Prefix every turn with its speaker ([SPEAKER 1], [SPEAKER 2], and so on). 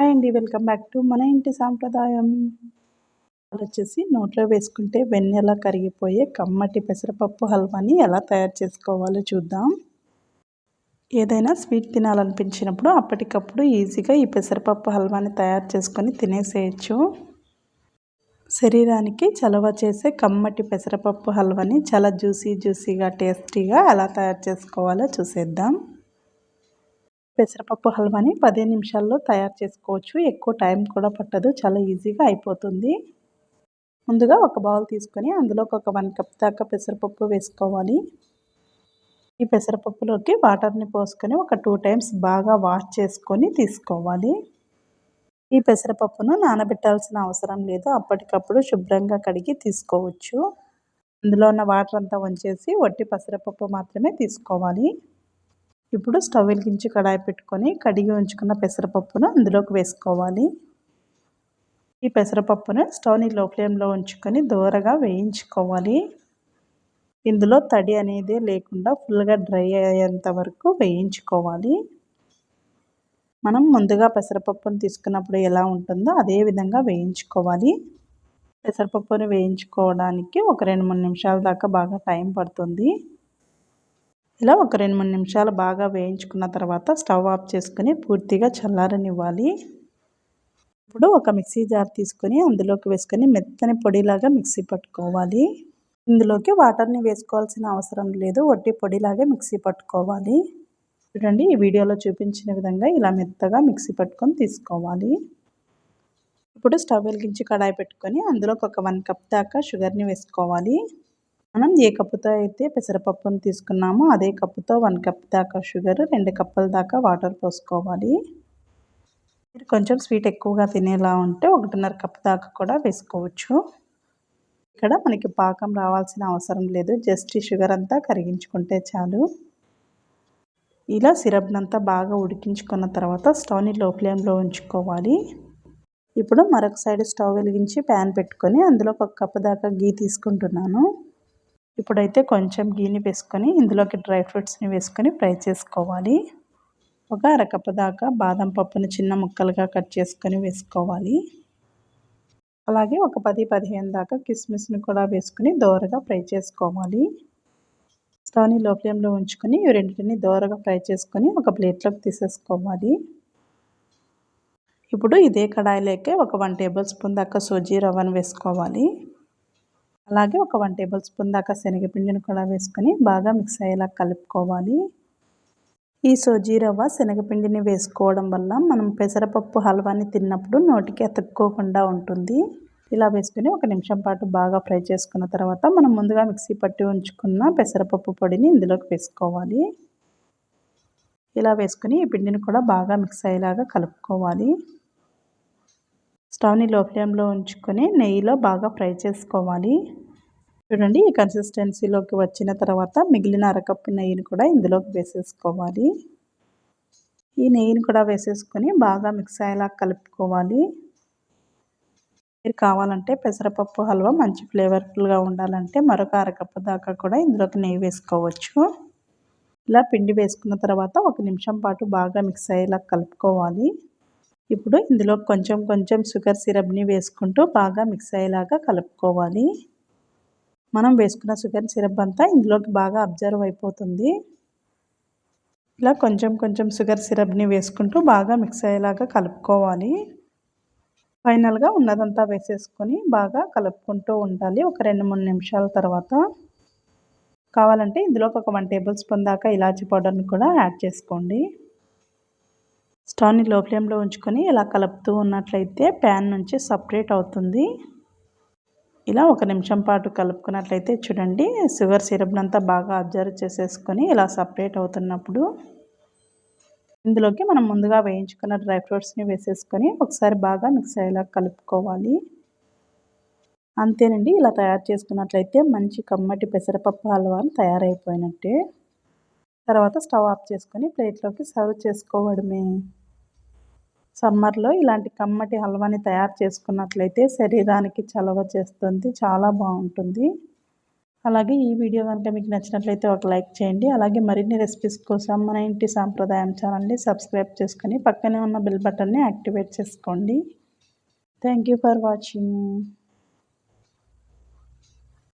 [SPEAKER 1] Hi అండి welcome back to మన ఇంటి సాంప్రదాయం. వచ్చేసి నోట్లో వేసుకుంటే వెన్నెలా కరిగిపోయే కమ్మటి పెసరపప్పు హల్వాని ఎలా తయారు చేసుకోవాలో చూద్దాం. ఏదైనా స్వీట్ తినాలనిపించినప్పుడు అప్పటికప్పుడు ఈజీగా ఈ పెసరపప్పు హల్వాని తయారు చేసుకొని తినేసేయచ్చు. శరీరానికి చలవ చేసే కమ్మటి పెసరపప్పు హల్వాని చాలా జ్యూసీ జ్యూసీగా టేస్టీగా ఎలా తయారు చేసుకోవాలో చూసేద్దాం. పెసరపప్పు హల్వాని పది నిమిషాల్లో తయారు చేసుకోవచ్చు. ఎక్కువ టైం కూడా పట్టదు. చాలా ఈజీగా అయిపోతుంది. ముందుగా ఒక బౌల్ తీసుకొని అందులోకి ఒక వన్ కప్ దాకా పెసరపప్పు వేసుకోవాలి. ఈ పెసరపప్పులోకి వాటర్ని పోసుకొని ఒక టూ టైమ్స్ బాగా వాష్ చేసుకొని తీసుకోవాలి. ఈ పెసరపప్పును నానబెట్టాల్సిన అవసరం లేదు. అప్పటికప్పుడు శుభ్రంగా కడిగి తీసుకోవచ్చు. అందులో ఉన్న వాటర్ అంతా వంచేసి వట్టి పెసరపప్పు మాత్రమే తీసుకోవాలి. ఇప్పుడు స్టవ్ వెలిగించి కడాయి పెట్టుకొని కడిగి ఉంచుకున్న పెసరపప్పును అందులోకి వేసుకోవాలి. ఈ పెసరపప్పును స్టవ్ని లో ఫ్లేమ్లో ఉంచుకొని దూరగా వేయించుకోవాలి. ఇందులో తడి అనేది లేకుండా ఫుల్గా డ్రై అయ్యేంత వరకు వేయించుకోవాలి. మనం ముందుగా పెసరపప్పును తీసుకున్నప్పుడు ఎలా ఉంటుందో అదే విధంగా వేయించుకోవాలి. పెసరపప్పును వేయించుకోవడానికి ఒక రెండు మూడు నిమిషాల దాకా బాగా టైం పడుతుంది. ఇలా ఒక రెండు మూడు నిమిషాలు బాగా వేయించుకున్న తర్వాత స్టవ్ ఆఫ్ చేసుకొని పూర్తిగా చల్లారనివ్వాలి. ఇప్పుడు ఒక మిక్సీ జార్ తీసుకొని అందులోకి వేసుకొని మెత్తని పొడిలాగా మిక్సీ పట్టుకోవాలి. ఇందులోకి వాటర్ని వేసుకోవాల్సిన అవసరం లేదు వట్టి పొడిలాగా మిక్సీ పట్టుకోవాలి. చూడండి ఈ వీడియోలో చూపించిన విధంగా ఇలా మెత్తగా మిక్సీ పట్టుకొని తీసుకోవాలి. ఇప్పుడు స్టవ్ వెలిగించి కడాయి పెట్టుకొని అందులోకి ఒక వన్ కప్ దాకా షుగర్ని వేసుకోవాలి. మనం ఏ కప్పుతో అయితే పెసరపప్పును తీసుకున్నామో అదే కప్పుతో వన్ కప్ దాకా షుగర్ రెండు కప్పుల దాకా వాటర్ పోసుకోవాలి. మీరు కొంచెం స్వీట్ ఎక్కువగా తినేలా ఉంటే ఒకటిన్నర కప్ దాకా కూడా వేసుకోవచ్చు. ఇక్కడ మనకి పాకం రావాల్సిన అవసరం లేదు జస్ట్ ఈ షుగర్ అంతా కరిగించుకుంటే చాలు. ఇలా సిరప్నంతా బాగా ఉడికించుకున్న తర్వాత స్టవ్ని లో ఫ్లేమ్లో ఉంచుకోవాలి. ఇప్పుడు మరొక సైడ్ స్టవ్ వెలిగించి ప్యాన్ పెట్టుకొని అందులో ఒక కప్పు దాకా గీ తీసుకుంటున్నాను. ఇప్పుడైతే కొంచెం గీని వేసుకొని ఇందులోకి డ్రై ఫ్రూట్స్ని వేసుకొని ఫ్రై చేసుకోవాలి. ఒక అరకప్పు దాకా బాదం పప్పుని చిన్న ముక్కలుగా కట్ చేసుకొని వేసుకోవాలి. అలాగే ఒక పది పదిహేను దాకా కిస్మిస్ని కూడా వేసుకుని దోరగా ఫ్రై చేసుకోవాలి. స్టవ్ని లో ఫ్లేమ్లో ఉంచుకొని ఈ రెండింటిని దోరగా ఫ్రై చేసుకొని ఒక ప్లేట్లోకి తీసేసుకోవాలి. ఇప్పుడు ఇదే కడాయిలోకి ఒక వన్ టేబుల్ స్పూన్ దాకా సూజీ రవ్వను వేసుకోవాలి. అలాగే ఒక వన్ టేబుల్ స్పూన్ దాకా శనగపిండిని కూడా వేసుకొని బాగా మిక్స్ అయ్యేలా కలుపుకోవాలి. ఈ సోజీ రవ్వ శనగపిండిని వేసుకోవడం వల్ల మనం పెసరపప్పు హల్వాని తిన్నప్పుడు నోటికి అతుక్కోకుండా ఉంటుంది. ఇలా వేసుకుని ఒక నిమిషం పాటు బాగా ఫ్రై చేసుకున్న తర్వాత మనం ముందుగా మిక్సీ పట్టి ఉంచుకున్న పెసరపప్పు పొడిని ఇందులోకి వేసుకోవాలి. ఇలా వేసుకుని ఈ పిండిని కూడా బాగా మిక్స్ అయ్యేలాగా కలుపుకోవాలి. స్టవ్ని లో ఫ్లేమ్లో ఉంచుకొని నెయ్యిలో బాగా ఫ్రై చేసుకోవాలి. చూడండి ఈ కన్సిస్టెన్సీలోకి వచ్చిన తర్వాత మిగిలిన అరకప్పు నెయ్యిని కూడా ఇందులోకి వేసేసుకోవాలి. ఈ నెయ్యిని కూడా వేసేసుకొని బాగా మిక్స్ అయ్యేలా కలుపుకోవాలి. మీరు కావాలంటే పెసరపప్పు హల్వా మంచి ఫ్లేవర్ఫుల్గా ఉండాలంటే మరొక అరకప్పు దాకా కూడా ఇందులోకి నెయ్యి వేసుకోవచ్చు. ఇలా పిండి వేసుకున్న తర్వాత ఒక నిమిషం పాటు బాగా మిక్స్ అయ్యేలా కలుపుకోవాలి. ఇప్పుడు ఇందులో కొంచెం కొంచెం షుగర్ సిరప్ని వేసుకుంటూ బాగా మిక్స్ అయ్యేలాగా కలుపుకోవాలి. మనం వేసుకున్న షుగర్ సిరప్ అంతా ఇందులోకి బాగా అబ్జర్వ్ అయిపోతుంది. ఇలా కొంచెం కొంచెం షుగర్ సిరప్ని వేసుకుంటూ బాగా మిక్స్ అయ్యేలాగా కలుపుకోవాలి. ఫైనల్గా ఉన్నదంతా వేసేసుకొని బాగా కలుపుకుంటూ ఉండాలి ఒక రెండు మూడు నిమిషాల తర్వాత. కావాలంటే ఇందులోకి ఒక వన్ టేబుల్ స్పూన్ దాకా ఇలాచీ పౌడర్ని కూడా యాడ్ చేసుకోండి. స్టవ్ని లో ఫ్లేమ్లో ఉంచుకొని ఇలా కలుపుతూ ఉన్నట్లయితే ప్యాన్ నుంచి సపరేట్ అవుతుంది. ఇలా ఒక నిమిషం పాటు కలుపుకున్నట్లయితే చూడండి షుగర్ సిరప్నంతా బాగా అబ్జర్వ్ చేసేసుకొని ఇలా సపరేట్ అవుతున్నప్పుడు ఇందులోకి మనం ముందుగా వేయించుకున్న డ్రై ఫ్రూట్స్ని వేసేసుకొని ఒకసారి బాగా మిక్స్ అయ్యేలా కలుపుకోవాలి. అంతేనండి ఇలా తయారు చేసుకున్నట్లయితే మంచి కమ్మటి పెసరపప్పు హల్వాలు తయారైపోయినట్టే. తర్వాత స్టవ్ ఆఫ్ చేసుకొని ప్లేట్లోకి సర్వ్ చేసుకోవడమే. సమ్మర్లో ఇలాంటి కమ్మటి హల్వాని తయారు చేసుకున్నట్లయితే శరీరానికి చలవ చేస్తుంది చాలా బాగుంటుంది. అలాగే ఈ వీడియో కనుక మీకు నచ్చినట్లయితే ఒక లైక్ చేయండి. అలాగే మరిన్ని రెసిపీస్ కోసం మన ఇంటి సాంప్రదాయం ఛానల్ని సబ్స్క్రైబ్ చేసుకొని పక్కనే ఉన్న బెల్ బటన్ని యాక్టివేట్ చేసుకోండి. Thank you for watching.